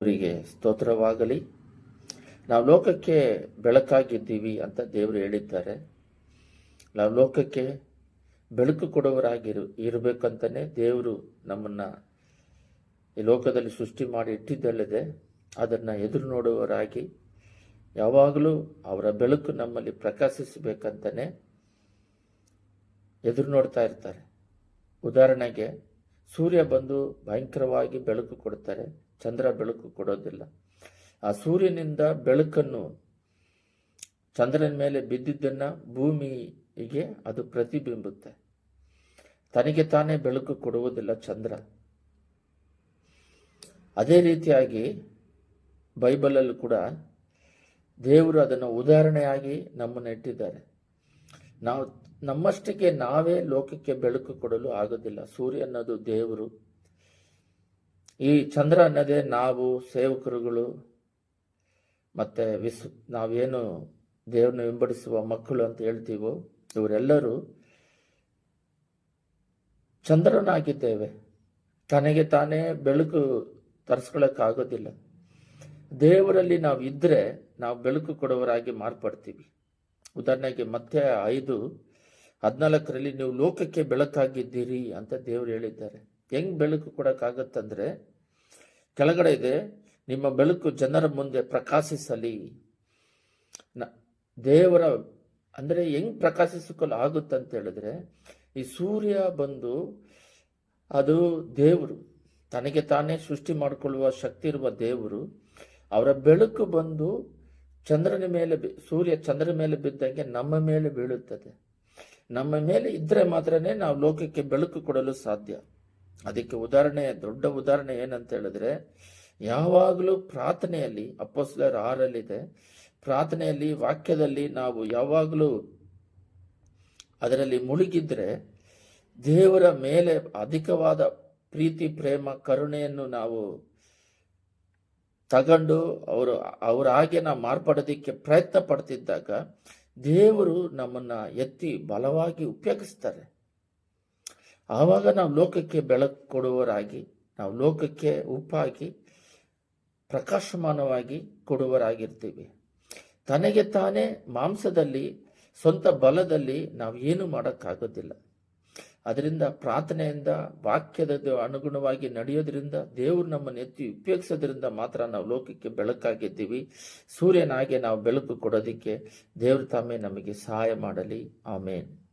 ಅವರಿಗೆ ಸ್ತೋತ್ರವಾಗಲಿ. ನಾವು ಲೋಕಕ್ಕೆ ಬೆಳಕಾಗಿದ್ದೀವಿ ಅಂತ ದೇವರು ಹೇಳಿದ್ದಾರೆ. ನಾವು ಲೋಕಕ್ಕೆ ಬೆಳಕು ಕೊಡುವರಾಗಿರು ಇರಬೇಕಂತಲೇ ದೇವರು ನಮ್ಮನ್ನು ಈ ಲೋಕದಲ್ಲಿ ಸೃಷ್ಟಿ ಮಾಡಿ ಇಟ್ಟಿದ್ದಲ್ಲದೆ ಅದನ್ನು ಎದುರು ನೋಡುವವರಾಗಿ ಯಾವಾಗಲೂ ಅವರ ಬೆಳಕು ನಮ್ಮಲ್ಲಿ ಪ್ರಕಾಶಿಸಬೇಕಂತಲೇ ಎದುರು ನೋಡ್ತಾ ಇರ್ತಾರೆ. ಉದಾಹರಣೆಗೆ ಸೂರ್ಯ ಬಂದು ಭಯಂಕರವಾಗಿ ಬೆಳಕು ಕೊಡ್ತಾರೆ. ಚಂದ್ರ ಬೆಳಕು ಕೊಡೋದಿಲ್ಲ. ಆ ಸೂರ್ಯನಿಂದ ಬೆಳಕನ್ನು ಚಂದ್ರನ ಮೇಲೆ ಬಿದ್ದಿದ್ದನ್ನು ಭೂಮಿಗೆ ಅದು ಪ್ರತಿಬಿಂಬುತ್ತೆ. ತನಗೆ ತಾನೇ ಬೆಳಕು ಕೊಡುವುದಿಲ್ಲ ಚಂದ್ರ. ಅದೇ ರೀತಿಯಾಗಿ ಬೈಬಲಲ್ಲೂ ಕೂಡ ದೇವರು ಅದನ್ನು ಉದಾಹರಣೆಯಾಗಿ ನಮ್ಮನ್ನು ಇಟ್ಟಿದ್ದಾರೆ. ನಾವು ನಮ್ಮಷ್ಟಕ್ಕೆ ನಾವೇ ಲೋಕಕ್ಕೆ ಬೆಳಕು ಕೊಡಲು ಆಗೋದಿಲ್ಲ. ಸೂರ್ಯ ಅನ್ನೋದು ದೇವರು. ಈ ಚಂದ್ರ ಅನ್ನೋದೇ ನಾವು ಸೇವಕರುಗಳು, ಮತ್ತು ವಿಸ್, ನಾವೇನು ದೇವ್ರನ್ನ ವಿಂಬಡಿಸುವ ಮಕ್ಕಳು ಅಂತ ಹೇಳ್ತೀವೋ, ಇವರೆಲ್ಲರೂ ಚಂದ್ರನಾಗಿದ್ದೇವೆ. ತನಗೆ ತಾನೇ ಬೆಳಕು ತರಿಸ್ಕೊಳ್ಳೋಕ್ಕಾಗೋದಿಲ್ಲ ದೇವರಲ್ಲಿ ನಾವು ಇದ್ದರೆ ನಾವು ಬೆಳಕು ಕೊಡುವರಾಗಿ ಮಾರ್ಪಡ್ತೀವಿ. ಉದಾಹರಣೆಗೆ ಮತ್ತೆ ಐದು, ಹದಿನಾಲ್ಕರಲ್ಲಿ ನೀವು ಲೋಕಕ್ಕೆ ಬೆಳಕಾಗಿದ್ದೀರಿ ಅಂತ ದೇವರು ಹೇಳಿದ್ದಾರೆ. ಹೆಂಗ್ ಬೆಳಕು ಕೊಡೋಕ್ಕಾಗತ್ತಂದ್ರೆ ಕೆಳಗಡೆ ಇದೆ, ನಿಮ್ಮ ಬೆಳಕು ಜನರ ಮುಂದೆ ಪ್ರಕಾಶಿಸಲಿ. ನ, ದೇವರ, ಅಂದರೆ ಹೆಂಗ್ ಪ್ರಕಾಶಿಸಿಕೊಳ್ಳ ಅಂತ ಹೇಳಿದ್ರೆ, ಈ ಸೂರ್ಯ ಬಂದು ಅದು ದೇವರು, ತನಗೆ ತಾನೇ ಸೃಷ್ಟಿ ಮಾಡಿಕೊಳ್ಳುವ ಶಕ್ತಿ ಇರುವ ದೇವರು, ಅವರ ಬೆಳಕು ಬಂದು ಚಂದ್ರನ ಮೇಲೆ ಸೂರ್ಯ ಚಂದ್ರನ ಮೇಲೆ ಬಿದ್ದಂಗೆ ನಮ್ಮ ಮೇಲೆ ಬೀಳುತ್ತದೆ. ನಮ್ಮ ಮೇಲೆ ಇದ್ರೆ ಮಾತ್ರನೇ ನಾವು ಲೋಕಕ್ಕೆ ಬೆಳಕು ಕೊಡಲು ಸಾಧ್ಯ. ಅದಕ್ಕೆ ಉದಾಹರಣೆ, ದೊಡ್ಡ ಉದಾಹರಣೆ ಏನಂತ ಹೇಳಿದ್ರೆ, ಯಾವಾಗಲೂ ಪ್ರಾರ್ಥನೆಯಲ್ಲಿ ಅಪ್ಪಸ್ಲರ್ ಆರಲ್ಲಿದೆ, ಪ್ರಾರ್ಥನೆಯಲ್ಲಿ, ವಾಕ್ಯದಲ್ಲಿ ನಾವು ಯಾವಾಗಲೂ ಅದರಲ್ಲಿ ಮುಳುಗಿದ್ರೆ, ದೇವರ ಮೇಲೆ ಅಧಿಕವಾದ ಪ್ರೀತಿ, ಪ್ರೇಮ, ಕರುಣೆಯನ್ನು ನಾವು ತಗೊಂಡು ಅವರು, ಅವರ ಹಾಗೆ ನಾವು ಮಾರ್ಪಡೋದಕ್ಕೆ ಪ್ರಯತ್ನ ಪಡ್ತಿದ್ದಾಗ ದೇವರು ನಮ್ಮನ್ನ ಎತ್ತಿ ಬಲವಾಗಿ ಉಪಯೋಗಿಸ್ತಾರೆ. ಆವಾಗ ನಾವು ಲೋಕಕ್ಕೆ ಬೆಳಕು ಕೊಡುವರಾಗಿ ನಾವು ಲೋಕಕ್ಕೆ ಉಪ್ಪಾಗಿ, ಪ್ರಕಾಶಮಾನವಾಗಿ ಕೊಡುವರಾಗಿರ್ತೀವಿ ತನಗೆ ತಾನೇ ಮಾಂಸದಲ್ಲಿ, ಸ್ವಂತ ಬಲದಲ್ಲಿ ನಾವು ಏನು ಮಾಡೋಕ್ಕಾಗೋದಿಲ್ಲ. ಅದರಿಂದ ಪ್ರಾರ್ಥನೆಯಿಂದ ವಾಕ್ಯದ ಅನುಗುಣವಾಗಿ ನಡೆಯೋದ್ರಿಂದ, ದೇವರು ನಮ್ಮನ್ನು ಎತ್ತಿ ಉಪಯೋಗಿಸೋದ್ರಿಂದ ಮಾತ್ರ ನಾವು ಲೋಕಕ್ಕೆ ಬೆಳಕಾಗಿದ್ದೀವಿ. ಸೂರ್ಯನಾಗೆ ನಾವು ಬೆಳಕು ಕೊಡೋದಕ್ಕೆ ದೇವರು ತಾಮೇ ನಮಗೆ ಸಹಾಯ ಮಾಡಲಿ. ಆಮೇನ್.